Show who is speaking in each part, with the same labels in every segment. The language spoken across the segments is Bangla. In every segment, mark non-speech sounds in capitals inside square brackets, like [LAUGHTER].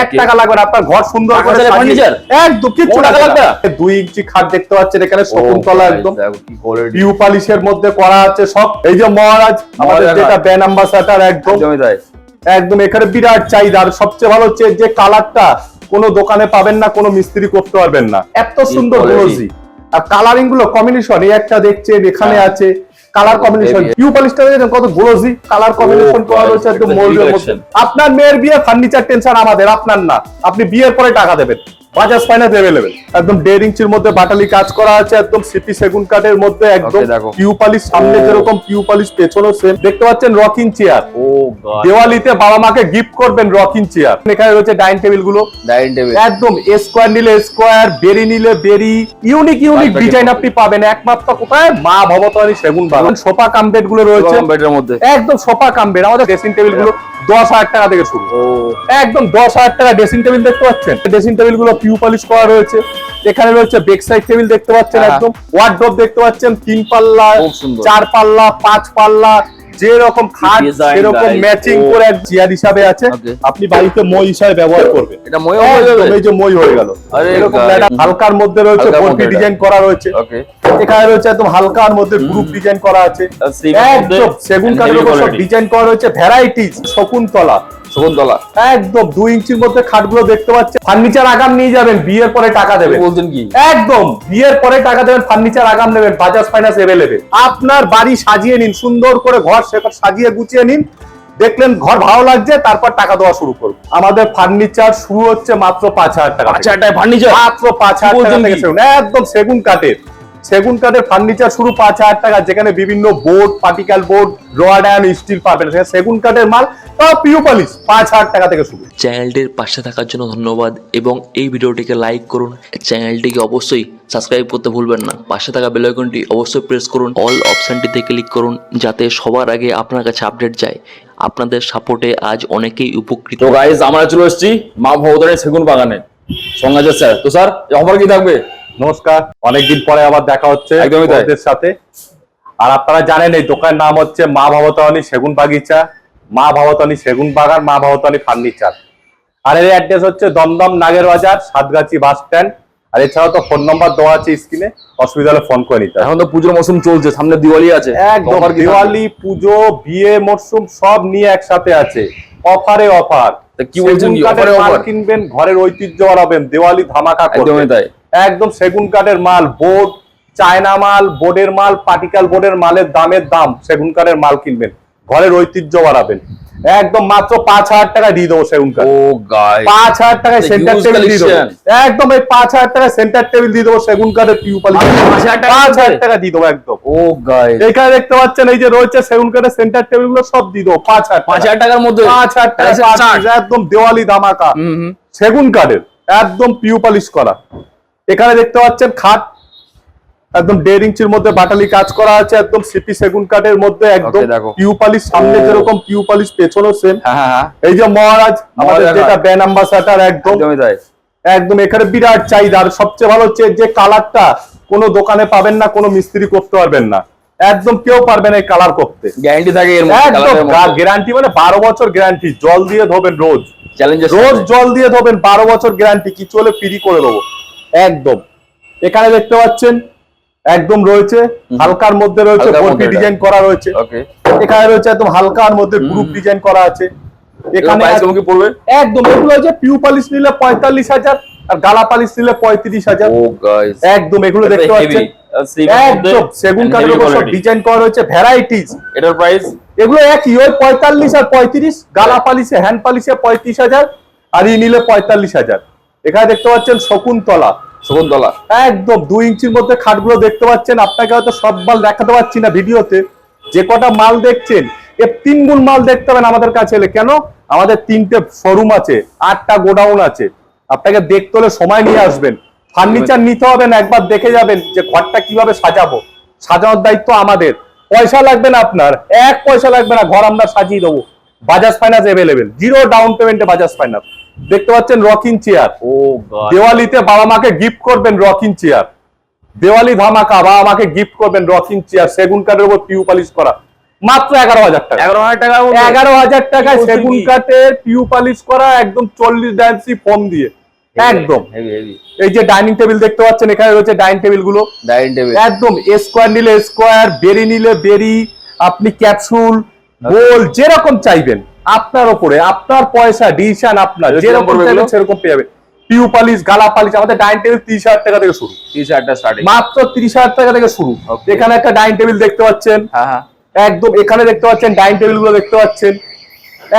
Speaker 1: এক টাকা লাগবে আপনার ঘর সুন্দর করে
Speaker 2: furniture?
Speaker 1: একদম কিচ্ছু
Speaker 2: টাকা
Speaker 1: লাগবে? দুই ইঞ্চি খাট দেখতে পাচ্ছেন এখানে শকুন্তলা একদম। পালিশের মধ্যে করা আছে সব। এই যে মহারাজ আমাদের যেটা ব্যান অ্যাম্বাসাডার একদম। একদম এখানে বিরাট চাহিদা। আর সবচেয়ে ভালো হচ্ছে যে কালারটা কোনো দোকানে পাবেন না কোনো মিস্ত্রি করতে পারবেন না। এত সুন্দর আর কালারিংগুলো কম্বিনেশন এই একটা দেখছেন এখানে
Speaker 2: হ্যাঁ।
Speaker 1: আছে। কালার কম্বিনেশন
Speaker 2: ইউ
Speaker 1: পলিস্টার পলিশটা দেখেন কত গ্লোজি কালার কম্বিনেশন করা রয়েছে একদম মোল্ডের মধ্যে। আপনার মেয়ের বিয়ে ফার্নিচার টেনশন আমাদের আপনার না। আপনি বিয়ের পরে টাকা দেবেন। বাজাজ ফাইন্যান্স অ্যাভেলেবেল একদম দেড় ইঞ্চির মধ্যে বাটালি কাজ করা আছে একদম সেগুন কাঠের মধ্যে একদম। পালিশ সামনে. যেরকম পিউ পালিশ পেছনেও সেম দেখতে পাচ্ছেন রকিং চেয়ার
Speaker 2: ও গড
Speaker 1: দেওয়ালিতে বাবা মাকে গিফট করবেন রকিং চেয়ার এখানে রয়েছে ডাইনিং টেবিলগুলো।
Speaker 2: ডাইনিং টেবিল
Speaker 1: একদম স্কোয়ার নিলে স্কোয়ার বেরি নিলে বেরি। ইউনিক ইউনিক ডিজাইন আপনি পাবেন। একমাত্র কোথায়? মা ভবতারী সেগুন বাগান। সোফা কাম বেডগুলো রয়েছে।
Speaker 2: বেডের মধ্যে।
Speaker 1: একদম সোফা কাম বেড আমাদের ড্রেসিং টেবিলগুলো দশ হাজার টাকা থেকে শুরু। একদম দশ হাজার টাকা ড্রেসিং টেবিল দেখতে পাচ্ছেন? ড্রেসিং টেবিলগুলো পিউ পালিশ করা রয়েছে। এখানে রয়েছে বেক সাইড টেবিল দেখতে পাচ্ছেন
Speaker 2: হ্যাঁ।
Speaker 1: একদম। ওয়ার্ড্রপ দেখতে পাচ্ছেন তিন পাল্লা চার পাল্লা পাঁচ পাল্লা যে রকম খাট সেরকম ম্যাচিং করে এক চেয়ার হিসাবে আছে। আপনি বাড়িতে মই হিসাবে ব্যবহার করবেন।
Speaker 2: এটা মই হয়ে
Speaker 1: গেল এই যে মই হয়ে গেল।
Speaker 2: আরে
Speaker 1: এরকম একটা হালকার মধ্যে রয়েছে বরফি ডিজাইন করা রয়েছে।
Speaker 2: ওকে
Speaker 1: এখানে রয়েছে একদম হালকার মধ্যে গ্রুপ ডিজাইন করা আছে। একদম সেগুন কাঠের উপর সব ডিজাইন করা রয়েছে ভ্যারাইটিস শকুন্তলা।
Speaker 2: শকুন্তলা
Speaker 1: একদম দুই ইঞ্চির মধ্যে খাটগুলো দেখতে পাচ্ছেন। ফার্নিচার আগাম নিয়ে যাবেন বিয়ের পরে টাকা দেবেন।
Speaker 2: বলছেন কি?
Speaker 1: একদম বিয়ের পরে টাকা দেবেন ফার্নিচার আগাম নেবেন বাজাজ ফাইন্যান্স এভেলেবেল আপনার বাড়ি সাজিয়ে নিন সুন্দর করে ঘর সাজিয়ে গুছিয়ে নিন। দেখলেন ঘর ভালো লাগছে তারপর টাকা দেওয়া শুরু করুন। আমাদের ফার্নিচার শুরু হচ্ছে মাত্র পাঁচ হাজার টাকা
Speaker 2: ফার্নিচার?
Speaker 1: মাত্র পাঁচ হাজার টাকা একদম সেগুন কাঠের। সেগুন কাঠের ফার্নিচার শুরু পাঁচ হাজার টাকা যেখানে বিভিন্ন board particle board rod and steel পাবেন। সেখানে সেগুন কাঠের মাল তাও পিউ পলিশ পাঁচ হাজার টাকা থেকে শুরু।
Speaker 3: চ্যানেলটির পাশে থাকার জন্য ধন্যবাদ এবং এই ভিডিওটিকে লাইক করুন। চ্যানেলটিকে অবশ্যই সাবস্ক্রাইব করতে ভুলবেন না। পাশে থাকা বেল আইকনটি অবশ্যই প্রেস করুন। অল অপশনটিতে ক্লিক করুন যাতে সবার আগে আপনার কাছে আপডেট যায়। আপনাদের সাপোর্টে আজ অনেকেই উপকৃত।
Speaker 2: তো গাইজ আমরা চলে এসেছি মা ভবতারের সেগুন বাগানে। সঙ্গে আছে স্যার তো স্যার অফার কি থাকবে?
Speaker 1: নমস্কার। অনেকদিন পরে আবার দেখা হচ্ছে
Speaker 2: একদমই
Speaker 1: সাথে। আর আপনারা জানেন এই দোকানের নাম হচ্ছে মা ভবতানী সেগুন বাগিচা। মা ভবতানী সেগুন বাগান মা ভবতানী ফার্নিচার। আর এর অ্যাড্রেস হচ্ছে দমদম নাগের বাজার সাতগাছি বাস স্ট্যান্ড। আর এছাড়াও তো ফোন নাম্বার দেওয়া আছে স্ক্রিনে অসুবিধা হলে ফোন করে নিতে
Speaker 2: এখন তো পুজোর মৌসুম চলছে সামনে দিওয়ালি আছে।
Speaker 1: একদম? দিওয়ালি পুজো বিয়ে মরশুম সব নিয়ে একসাথে আছে। অফারে অফার।
Speaker 2: কি বলছেন?
Speaker 1: কিনবেন ঘরের ঐতিহ্য বাড়াবেন দেওয়ালি ধামাকা করবেন।
Speaker 2: তাই।
Speaker 1: একদম সেগুন কাঠের মাল বোর্ড চায়না মাল বোর্ডের মাল পার্টিকাল বোর্ডের মালের দামের দাম সেগুন কাঠের মাল কিনবেন। ঘরের ঐতিহ্য বাড়াবেন। একদম মাত্র পাঁচ হাজার টাকা দিয়ে দেবো সেগুন কাঠ। পাঁচ হাজার টাকায় সেন্টার টেবিল দিয়ে দেবো। একদম এই পাঁচ হাজার টাকায় সেন্টার টেবিল দিয়ে দেবো সেগুন কাঠের পিউ পালি
Speaker 2: মাত্র 5,000 টাকার
Speaker 1: পাঁচ হাজার টাকা দিয়ে দেবো একদম।
Speaker 2: ও গাই
Speaker 1: এখানে দেখতে পাচ্ছেন এই যে রয়েছে সেগুন কাঠের সেন্টার টেবিলগুলো সব দিয়ে দেবো পাঁচ হাজার
Speaker 2: পাঁচ হাজার টাকার মধ্যে।
Speaker 1: পাঁচ হাজার টাকা একদম দেওয়ালি ধামাকা। সেগুন কাঠের একদম পিউ পালিশ করা। এখানে দেখতে পাচ্ছেন খাট একদম দেড় ইঞ্চির মধ্যে বাটালি কাজ করা আছে একদম সিপি সেগুন কাঠের মধ্যে একদম
Speaker 2: Okay, দেখো।
Speaker 1: পালিশ সামনে যেরকম পালিশ পেছনেও সেম
Speaker 2: হ্যাঁ হ্যাঁ হ্যাঁ।
Speaker 1: এই যে মহারাজ আমাদের যেটা। ব্যান অ্যাম্বাসাডার একদম। একদম এখানে বিরাট চাহিদা আর সবচেয়ে ভালো হচ্ছে যে কালারটা কোনো দোকানে পাবেন না কোনো মিস্ত্রি করতে পারবেন না। একদম কেউ পারবে না এই কালার করতে।
Speaker 2: গ্যারান্টি থাকে এর
Speaker 1: একদম গ্যারান্টি মানে বারো বছর গ্যারান্টি জল দিয়ে ধোবেন রোজ। রোজ জল দিয়ে ধোবেন বারো বছর গ্যারান্টি কিছু হলে ফ্রি করে দেবো। একদম। এখানে দেখতে পাচ্ছেন একদম রয়েছে হালকার মধ্যে রয়েছে। ডিজাইন করা রয়েছে। এখানে রয়েছে একদম হালকার মধ্যে গ্রুপ ডিজাইন করা আছে।
Speaker 2: এখানে পড়বে?
Speaker 1: একদম এগুলো হচ্ছে পিউ পালিশ নিলে পঁয়তাল্লিশ হাজার আর গালা পালিশ নিলে পঁয়ত্রিশ হাজার। একদম এগুলো দেখতে পাচ্ছেন? একদম সেগুন কাঠের উপর সব ডিজাইন করা রয়েছে ভ্যারাইটিস
Speaker 2: এটার প্রাইস
Speaker 1: এগুলো একই ওই পঁয়তাল্লিশ আর পঁয়ত্রিশ গালা পালিশে হ্যান্ড পালিশে পঁয়ত্রিশ হাজার আর ই নিলে পঁয়তাল্লিশ হাজার। এখানে দেখতে পাচ্ছেন শকুন্তলা। একদম দুই ইঞ্চির মধ্যে খাটগুলো দেখতে পাচ্ছেন। আপনাকে হয়তো সব মাল দেখাতে পারছি না ভিডিওতে। যে কটা মাল দেখছেন তিন গুণ মাল দেখতে পাবেন আমাদের কাছে এলে। কেন? আমাদের তিনটে শোরুম আছে, আটটা গোডাউন আছে। আপনাকে দেখতে হলে সময় নিয়ে আসবেন। ফার্নিচার নিতে হবে না, একবার দেখে যাবেন যে ঘরটা কীভাবে সাজাবো। সাজানোর দায়িত্ব আমাদের। পয়সা লাগবে না আপনার, এক পয়সা লাগবে না, ঘর আমরা সাজিয়ে দেবো। Bajaj Finance available zero down পেমেন্টে বাজাজ ফাইন্যান্স দেখতে পাচ্ছেন রকিং চেয়ার।
Speaker 2: ও
Speaker 1: দেওয়ালিতে বাবা মাকে গিফট করবেন রকিং চেয়ার। দেওয়ালি ধামাকা বাবা মাকে গিফট করবেন রকিং চেয়ার সেগুন কাঠের উপর পিউ পালিশ করা। মাত্র এগারো হাজার টাকা।
Speaker 2: এগারো হাজার টাকা
Speaker 1: এগারো হাজার টাকায় সেগুন? কাঠের পিউ পালিশ করা একদম চল্লিশ ডান্সি ফোম দিয়ে। একদম। এই যে ডাইনিং টেবিল দেখতে পাচ্ছেন এখানে রয়েছে ডাইনিং টেবিলগুলো
Speaker 2: ডাইনিং টেবিল।
Speaker 1: একদম স্কোয়ার নিলে স্কোয়ার বেরি নিলে বেরি আপনি ক্যাপসুল গোল যেরকম চাইবেন। আপনার ওপরে আপনার পয়সা ডিসিশন আপনার। যেরকম সেরকম পেয়ে যাবেন। পিউ পালিশ গালা পালিশ আমাদের ডাইনিং টেবিল তিরিশ হাজার টাকা থেকে শুরু।
Speaker 2: তিরিশ হাজার স্টার্টিং
Speaker 1: মাত্র তিরিশ হাজার টাকা থেকে শুরু. এখানে একটা ডাইনিং টেবিল দেখতে পাচ্ছেন।
Speaker 2: হ্যাঁ হ্যাঁ।
Speaker 1: একদম এখানে দেখতে পাচ্ছেন ডাইনিং টেবিলগুলো দেখতে পাচ্ছেন।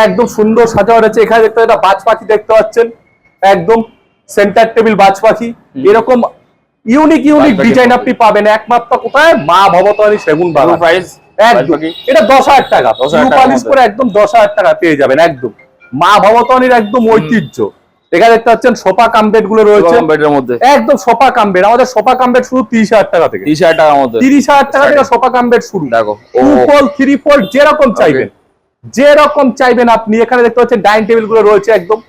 Speaker 1: একদম সুন্দর সাজানো রয়েছে। এখানে দেখতে একটা বাজ পাখি দেখতে পাচ্ছেন। একদম সেন্টার টেবিল বাজ পাখি। এরকম ইউনিক ইউনিক ডিজাইন আপনি পাবেন। একমাত্র কোথায়? মা ভবতারী সেগুন বাগান।
Speaker 2: প্রাইস
Speaker 1: এটা দশ হাজার টাকা।
Speaker 2: 10,000
Speaker 1: পিউ
Speaker 2: টাকার
Speaker 1: পালিশ করে একদম দশ হাজার টাকা পেয়ে যাবেন একদম। মা একদম ঐতিহ্য। এখানে দেখতে পাচ্ছেন সোফা গুলো রয়েছে।
Speaker 2: বেডের মধ্যে।
Speaker 1: একদম সোফা কাম্বেড। আমাদের সোফা শুরু তিরিশ হাজার টাকা থেকে।
Speaker 2: তিরিশ হাজার টাকার মধ্যে।
Speaker 1: তিরিশ হাজার টাকা থেকে সোফা শুরু।
Speaker 2: দেখো।
Speaker 1: টু থ্রি যেরকম চাইবেন। যেরকম চাইবেন আপনি। এখানে দেখতে পাচ্ছেন ডাইনিং টেবিলগুলো রয়েছে একদম।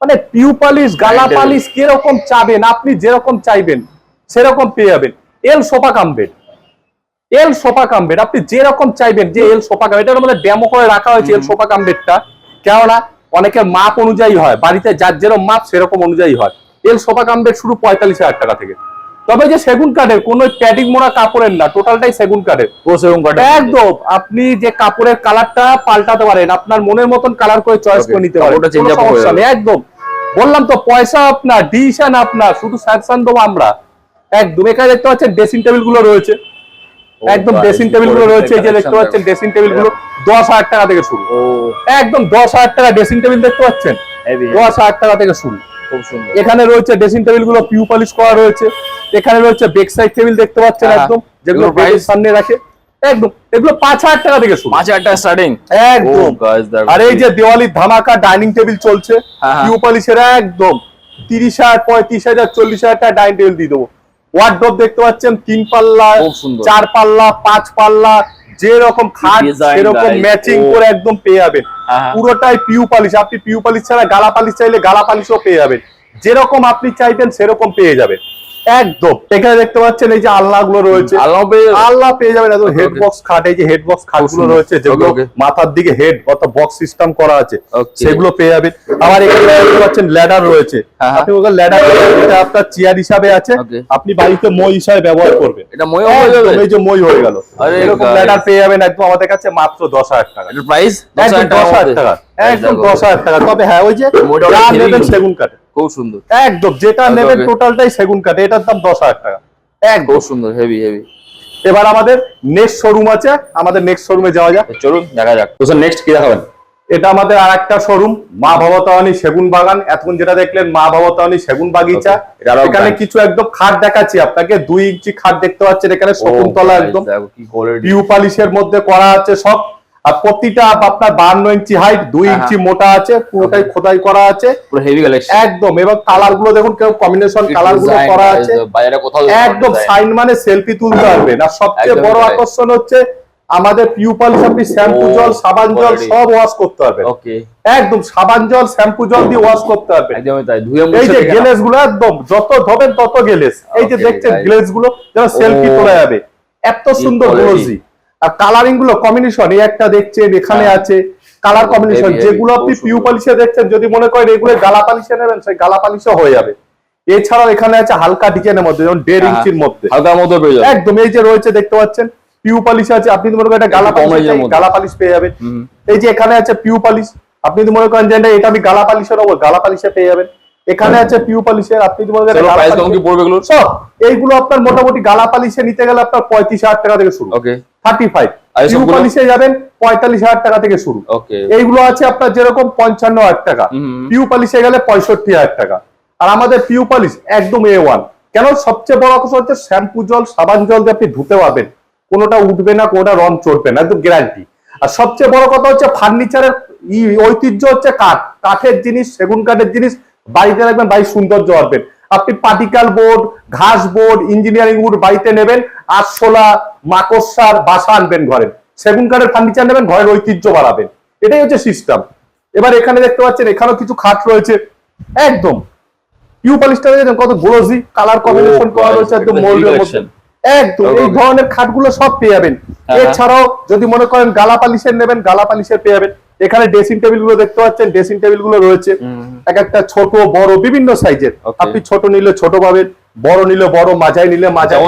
Speaker 1: মানে পিউ পালিশ গালা পালিশ কীরকম চাবেন আপনি যেরকম চাইবেন সেরকম পেয়ে যাবেন। L sofa cum bed. L sofa cum bed. আপনি যেরকম চাইবেন যে এল সোফা কাম্বেড এটার মধ্যে ডেমো করে রাখা হয়েছে এল সোফা কাম্বেডটা। কেননা অনেকের মাপ অনুযায়ী হয় বাড়িতে যার যেরকম মাপ সেরকম অনুযায়ী হয়। এল সোফা কাম্বেড শুরু পঁয়তাল্লিশ হাজার টাকা থেকে। তবে যে সেগুন কাঠের কোনো প্যাডিং মোড়া কাপড়ের না টোটালটাই সেগুন কাঠের।
Speaker 2: কোর্স এবং কাটা
Speaker 1: একদম আপনি যে কাপড়ের কালারটা পাল্টাতে পারেন আপনার মনের মতন কালার করে চয়েস করে নিতে পারেন। একদম। বললাম তো পয়সা আপনার ডিসিশন আপনার শুধু স্যাকশন দেবো আমরা। একদম এখানে দেখতে পাচ্ছেন ড্রেসিং টেবিলগুলো রয়েছে। একদম ড্রেসিং
Speaker 2: টেবিলগুলো
Speaker 1: রয়েছে এই যে দেখতে পাচ্ছেন ড্রেসিং টেবিলগুলো দশ হাজার টাকা থেকে শুরু। একদম দশ হাজার টাকা ড্রেসিং টেবিল দেখতে পাচ্ছেন? দশ হাজার টাকা থেকে শুরু। এখানে রয়েছে ড্রেসিং টেবিলগুলো পিউ পলিশ করা রয়েছে। এখানে রয়েছে বেক সাইড টেবিল দেখতে পাচ্ছেন
Speaker 2: হ্যাঁ,
Speaker 1: একদম যেগুলো? বেডের সামনে রাখে। একদম এগুলো পাঁচ হাজার টাকা থেকে শুরু।
Speaker 2: পাঁচ হাজার টাকা স্টার্টিং
Speaker 1: একদম। আর এই যে দেওয়ালির ধামাকা ডাইনিং টেবিল চলছে
Speaker 2: হ্যাঁ, হ্যাঁ।
Speaker 1: পিউ পলিশের একদম তিরিশ হাজার পঁয়ত্রিশ হাজার চল্লিশ হাজার টাকা ডাইনিং টেবিল দিয়ে দেবো। ওয়ার্ড্রপ দেখতে পাচ্ছেন তিন পাল্লা চার পাল্লা পাঁচ পাল্লা যে রকম খাট
Speaker 2: এরকম
Speaker 1: সেরকম ম্যাচিং করে একদম পেয়ে যাবেন। পুরোটাই পিউ পালিশ আপনি পিউ পালিশ ছাড়া গালা পালিশ চাইলে গালা পালিশও পেয়ে যাবেন। যেরকম আপনি চাইবেন সেরকম পেয়ে যাবেন। একদম। এখানে দেখতে পাচ্ছেন এই যে আলনা গুলো রয়েছে
Speaker 2: আল্লাহ পেয়ে যাবে।
Speaker 1: আল্লাহ পেয়ে যাবেন একদম হেড বক্স খাট এই যে হেড বক্স
Speaker 2: খাটগুলো
Speaker 1: রয়েছে যেগুলো. মাথার দিকে হেড অর্থাৎ বক্স সিস্টেম করা আছে সেগুলো পেয়ে যাবেন। আবার এখানে দেখতে পাচ্ছেন ল্যাডার রয়েছে।
Speaker 2: হ্যাঁ, হ্যাঁ।
Speaker 1: আপনি ওখানে ল্যাডার এটা আপনার চেয়ার হিসাবে আছে। আপনি বাড়িতে মই হিসাবে ব্যবহার করবেন।
Speaker 2: এটা ময়ও হয়ে
Speaker 1: একদম এই যে মই হয়ে গেল। এরকম ল্যাডার পেয়ে যাবেন একদম আমাদের কাছে মাত্র দশ হাজার টাকা।
Speaker 2: প্রাইস দশ হাজার টাকা
Speaker 1: টাকা একদম দশ হাজার টাকা। তবে হ্যাঁ ওই যে যা নেবেন সেগুন কাঠে
Speaker 2: খুব সুন্দর।
Speaker 1: একদম যেটা নেবেন টোটালটাই সেগুন কাঠে এটার দাম দশ হাজার টাকা।
Speaker 2: খুব সুন্দর হেভি হেভি
Speaker 1: এবার আমাদের নেক্সট শোরুম আছে আমাদের নেক্সট শোরুমে যাওয়া যাক।
Speaker 2: চলুন দেখা যাক। তো স্যার নেক্সট কি দেখাবেন?
Speaker 1: এটা আমাদের আর একটা শোরুম মা ভবতাওয়ানি সেগুন বাগান। এতক্ষণ যেটা দেখলেন মা ভবতাওয়ানি সেগুন বাগিচা। এখানে কিছু একদম খাট দেখাচ্ছি আপনাকে দুই ইঞ্চি খাট দেখতে পাচ্ছেন এখানে শকুন্তলা একদম। পিউ পালিশের মধ্যে করা আছে সব। আর প্রতিটা আপনার বান্ন ইঞ্চি হাইট দুই
Speaker 2: হ্যাঁ,
Speaker 1: ইঞ্চি মোটা আছে পুরোটাই খোদাই করা আছে। একদম এবং কালারগুলো দেখুন কেউ কম্বিনেশন কালারগুলো করা আছে। একদম সাইন মানে সেলফি তুলতে পারবেন। আর সবচেয়ে বড় আকর্ষণ হচ্ছে আমাদের পিউ পালিশ আপনি শ্যাম্পু জল সাবান জল সব ওয়াশ করতে
Speaker 2: ওকে
Speaker 1: একদম সাবান জল শ্যাম্পু জল দিয়ে ওয়াশ করতে
Speaker 2: একদমই
Speaker 1: এই যে গ্লেজগুলো একদম যত ধবেন তত গ্লেজ এই যে দেখছেন. গ্লেজগুলো যেন সেলফি তোলা যাবে। এত সুন্দর গ্লোজি আর কালারিংগুলো কম্বিনেশন এই একটা দেখছেন এখানে
Speaker 2: হ্যাঁ।
Speaker 1: আছে কালার কম্বিনেশন যেগুলো আপনি পিউ। পালিশে দেখছেন যদি মনে করেন এগুলো গালা পালিশে নেবেন সেই গালা পালিশও হয়ে যাবে। এছাড়াও এখানে আছে হালকা ডিজাইনের মধ্যে যেমন দেড়
Speaker 2: হ্যাঁ।
Speaker 1: ইঞ্চির মধ্যে।
Speaker 2: হালকার মধ্যে পেয়ে
Speaker 1: একদম এই যে রয়েছে দেখতে পাচ্ছেন পিউ পালিশ আছে আপনি মনে করেন এটা গালা পালিশ। গালা পালিশ পেয়ে যাবেন। এই যে এখানে আছে পিউ পালিশ আপনি যদি মনে করেন যে এটা আমি গালা পালিশের নেব গালা পালিশে পেয়ে যাবেন। এখানে আছে পিউ পালিশের আপনি যদি মনে করেন গালা
Speaker 2: প্রাইস
Speaker 1: পালিশে-
Speaker 2: কি পড়বে এগুলো
Speaker 1: সব এইগুলো আপনার মোটামুটি গালা পালিশে নিতে গেলে আপনার পঁয়ত্রিশ হাজার টাকা থেকে শুরু।
Speaker 2: ওকে
Speaker 1: থার্টি ফাইভ
Speaker 2: আর
Speaker 1: পিউ
Speaker 2: এসবগুলো?
Speaker 1: পালিশে যাবেন পঁয়তাল্লিশ হাজার টাকা থেকে শুরু। এইগুলো আছে আপনার যেরকম পঞ্চান্ন হাজার টাকা। পিউ পালিশে গেলে পঁয়ষট্টি হাজার টাকা। আর আমাদের পিউ পালিশ একদম এ ওয়ান কেন সবচেয়ে বড় কথা হচ্ছে শ্যাম্পু জল সাবান জল আপনি ধুতে পারবেন। কোনোটা উঠবে না কোনোটা রং চড়বে না একদম গ্যারান্টি আর সবচেয়ে বড় কথা হচ্ছে ফার্নিচারের ঐতিহ্য হচ্ছে কাঠ। কাঠের জিনিস সেগুন কাঠের জিনিস বাড়িতে রাখবেন বাড়ির সৌন্দর্য বাড়বেন আপনি পার্টিকাল বোর্ড ঘাস বোর্ড ইঞ্জিনিয়ারিং বোর্ড বাড়িতে নেবেন আরশোলা মাকড়সার বাসা আনবেন ঘরে। সেগুন কাঠের ফার্নিচার নেবেন ঘরের ঐতিহ্য বাড়াবেন। এটাই হচ্ছে সিস্টেম এবার এখানে দেখতে পাচ্ছেন এখানেও কিছু খাট রয়েছে। একদম। পিউ পালিশটা দেখেছেন কত গ্লোজি কালার কম্বিনেশন করা রয়েছে একদম মোল্ডের মধ্যে। একদম এই ধরনের খাটগুলো সব পেয়ে যাবেন। এছাড়াও যদি মনে করেন গালা পালিশের নেবেন গালা পালিশের পেয়ে যাবেন। এখানে ড্রেসিং টেবিলগুলো দেখতে পাচ্ছেন ড্রেসিং টেবিলগুলো রয়েছে এক একটা ছোট বড় বিভিন্ন সাইজের। আপনি ছোট নিলে ছোট পাবেন বড় নিলে বড় মাঝাই নিলে মাঝাই।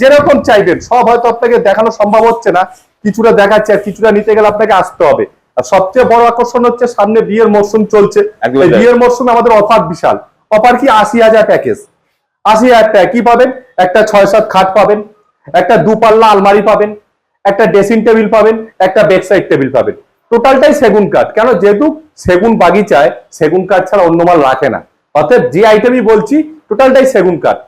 Speaker 1: যেরকম চাইবেন সব হয়তো আপনাকে দেখানো সম্ভব হচ্ছে না। কিছুটা দেখাচ্ছে আর কিছুটা নিতে গেলে আপনাকে আসতে হবে। আর সবচেয়ে বড় আকর্ষণ হচ্ছে সামনে বিয়ের মরশুম চলছে। বিয়ের মরশুমে আমাদের অফার বিশাল। অফার কি আশি হাজার প্যাকেজ? আশি হাজার টাকা কি পাবেন? একটা ছয় সাত খাট পাবেন একটা দুপাল্লা আলমারি পাবেন একটা ড্রেসিং টেবিল পাবেন একটা বেড সাইড টেবিল পাবেন। টোটালটাই সেগুন কাঠ। কেন? যেহেতু সেগুন বাগিচায় সেগুন কাঠ ছাড়া অন্য মাল রাখে না। অর্থাৎ যে আইটেমই বলছি টোটালটাই সেগুন কাঠ।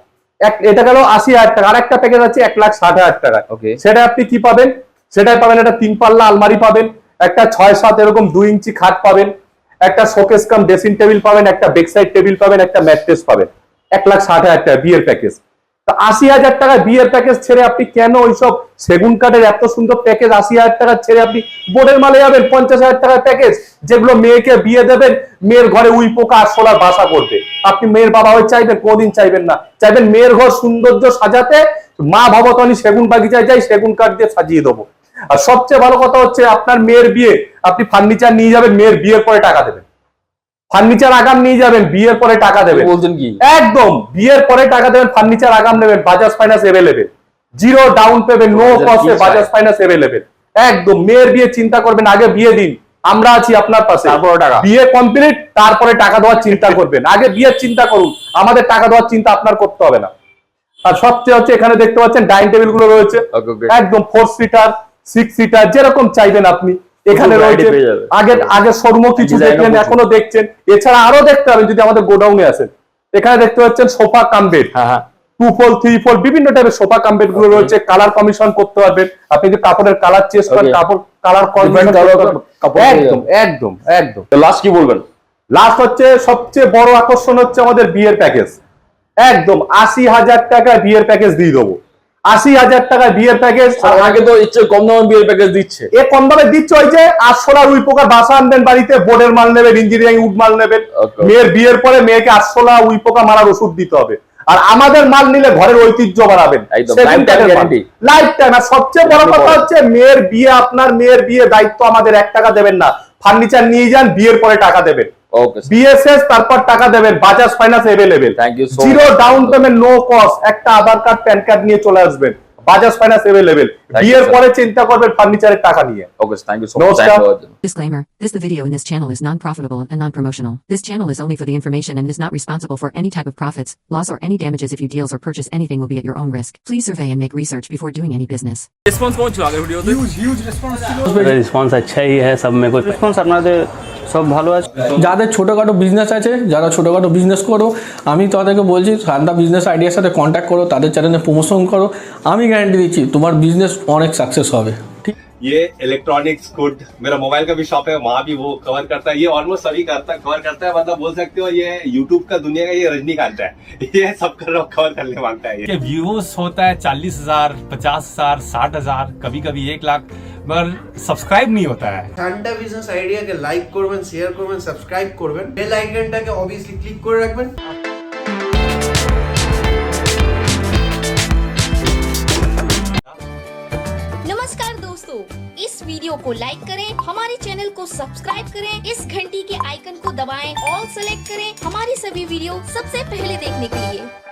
Speaker 1: এক এটা গেল আশি হাজার টাকা। আর একটা প্যাকেজ আছে এক লাখ ষাট হাজার টাকা. সেটা আপনি কি পাবেন? সেটাই পাবেন একটা তিন পাল্লা আলমারি পাবেন একটা ছয় সাত এরকম দুই ইঞ্চি খাট পাবেন একটা শোকেস কাম ড্রেসিং টেবিল পাবেন একটা বেকসাইড টেবিল পাবেন একটা ম্যাট্রেস পাবেন। এক লাখ ষাট হাজার টাকা বিয়ের প্যাকেজ আশি হাজার টাকা বিয়ের প্যাকেজ ছেড়ে আপনি কেন ওইসব সেগুন কাঠের এত সুন্দর প্যাকেজ আশি হাজার টাকা ছেড়ে আপনি বোর্ডের মালে যাবেন, পঞ্চাশ হাজার টাকার প্যাকেজ যেগুলো মেয়েকে বিয়ে দেবেন, মেয়ের ঘরে উই পোকা আর সোলার বাসা করবে। আপনি মেয়ের বাবা হয়ে চাইবেন, কোনদিন চাইবেন না। চাইবেন মেয়ের ঘর সৌন্দর্য সাজাতে মা ভাবো তো আমি সেগুন বাগিচায় যাই, সেগুন কাঠ দিয়ে সাজিয়ে দেবো। আর সবচেয়ে ভালো কথা হচ্ছে আপনার মেয়ের বিয়ে, আপনি ফার্নিচার নিয়ে যাবেন, মেয়ের বিয়ের পরে টাকা দেবেন। ফার্নিচার আগাম নিয়ে যাবেন বিয়ের পরে টাকা দেবেন।
Speaker 2: বলছেন কি?
Speaker 1: একদম বিয়ের পরে টাকা দেবেন ফার্নিচার আগাম নেবেন Bajaj finance available zero down payment
Speaker 2: no
Speaker 1: কস্টে? Bajaj finance available একদম মেয়ের বিয়ে চিন্তা করবেন আগে বিয়ে দিন। আমরা আছি আপনার পাশে।
Speaker 2: তারপরে টাকা।
Speaker 1: বিয়ে কমপ্লিট তারপরে টাকা দেওয়ার চিন্তা করবেন। আগে বিয়ের চিন্তা করুন। আমাদের টাকা দেওয়ার চিন্তা আপনার করতে হবে না। আর সবচেয়ে হচ্ছে এখানে দেখতে পাচ্ছেন ডাইনিং টেবিলগুলো রয়েছে. একদম ফোর সিটার সিক্স সিটার যেরকম চাইবেন আপনি। এখানে রয়েছে।
Speaker 2: পেয়ে যাবে।
Speaker 1: আগে আগে শোরুমও কিছু দেখলেন এখনও দেখছেন। এছাড়া আরও দেখতে পাবেন যদি আমাদের গোডাউনে আসেন। এখানে দেখতে পাচ্ছেন সোফা কাম বেড।
Speaker 2: হ্যাঁ হ্যাঁ।
Speaker 1: টু ফোর থ্রি ফোর বিভিন্ন টাইপের সোফা কাম
Speaker 2: বেডগুলো
Speaker 1: রয়েছে। কালার কমিশন করতে পারবেন। আপনি যদি কাপড়ের কালার চেঞ্জ করেন কাপড় কালার একদম একদম একদম।
Speaker 2: লাস্ট কি বলবেন?
Speaker 1: লাস্ট হচ্ছে সবচেয়ে বড় আকর্ষণ হচ্ছে আমাদের বিয়ের প্যাকেজ। একদম আশি হাজার টাকা বিয়ের প্যাকেজ দিয়ে দেবো। আশি হাজার টাকা বিয়ের প্যাকেজ
Speaker 2: আগে তো ইচ্ছে কম দামে বিয়ের প্যাকেজ দিচ্ছে।
Speaker 1: এ কম দামে দিচ্ছে ওই যে আটশোলা উই পোকার বাসা আনবেন বাড়িতে বোর্ডের মাল নেবেন ইঞ্জিনিয়ারিং উড মাল নেবেন। মেয়ের বিয়ের পরে মেয়েকে আটশোলা উই পোকা মারার ওষুধ দিতে হবে। আর আমাদের মাল নিলে ঘরের ঐতিহ্য বাড়াবেন। লাইফ টাইম আর সবচেয়ে বড় কথা হচ্ছে মেয়ের বিয়ে আপনার মেয়ের বিয়ে দায়িত্ব আমাদের এক টাকা দেবেন না। ফার্নিচার নিয়ে যান বিয়ের পরে টাকা দেবেন।
Speaker 2: ওকে
Speaker 1: বিয়ে শেষ তারপর টাকা দেবেন Bajaj finance available
Speaker 2: Thank you so
Speaker 1: zero
Speaker 2: much.
Speaker 1: Down payment no cost একটা আধার কার্ড প্যান কার্ড নিয়ে চলে আসবেন বাজাজ ফাইন্যান্স এভেলেবেল
Speaker 2: you,
Speaker 1: বিয়ের
Speaker 2: sir.
Speaker 1: পরে চিন্তা করবেন ফার্নিচারের টাকা নিয়ে
Speaker 2: okay thank you so
Speaker 1: No,
Speaker 2: much
Speaker 1: sir.
Speaker 4: Disclaimer This the video in this channel is non profitable and non promotional. This channel is only for the information and is not responsible for any type of profits, loss, or any damages if you deals or purchase anything will be at your own risk. Please survey and make research before doing any business.
Speaker 2: Response কেমন ছিল আগের ভিডিওতে
Speaker 5: রেসপন্স আচ্ছাই হ্যাঁ সব মে রেসপন্স আপনাদের সব ভালো আছে
Speaker 6: যাদের ছোটোখাটো বিজনেস আছে যারা ছোটোখাটো বিজনেস করো আমি তাদেরকে বলছি ঠান্ডা বিজনেস আইডিয়ার সাথে কন্ট্যাক্ট করো তাদের চ্যানেলে প্রমোশন করো আমি গ্যারান্টি দিচ্ছি তোমার বিজনেস অনেক সাকসেস হবে ঠিক
Speaker 7: ये इलेक्ट्रॉनिक्स गुड मेरा मोबाइल का भी शॉप है वहां भी वो कवर करता है ये ऑलमोस्ट सभी करता कवर करता है मतलब बोल सकते हो ये यूट्यूब का दुनिया का ये रजनीकांत है [LAUGHS] ये सब कर कवर करने मांगता है ये
Speaker 8: के व्यूज होता है चालीस हजार पचास हजार साठ हजार कभी कभी एक लाख मगर सब्सक्राइब नहीं होता है
Speaker 9: ঠান্ডা বিজনেস আইডিয়াকে লাইক করবেন শেয়ার করবেন সাবস্ক্রাইব করবেন বেল আইকনটাকে অবভিয়াসলি ক্লিক করে রাখবেন
Speaker 10: नमस्कार दोस्तों इस वीडियो को लाइक करें हमारे चैनल को सब्सक्राइब करें इस घंटी के आइकन को दबाएं ऑल सेलेक्ट करें हमारी सभी वीडियो सबसे पहले देखने के लिए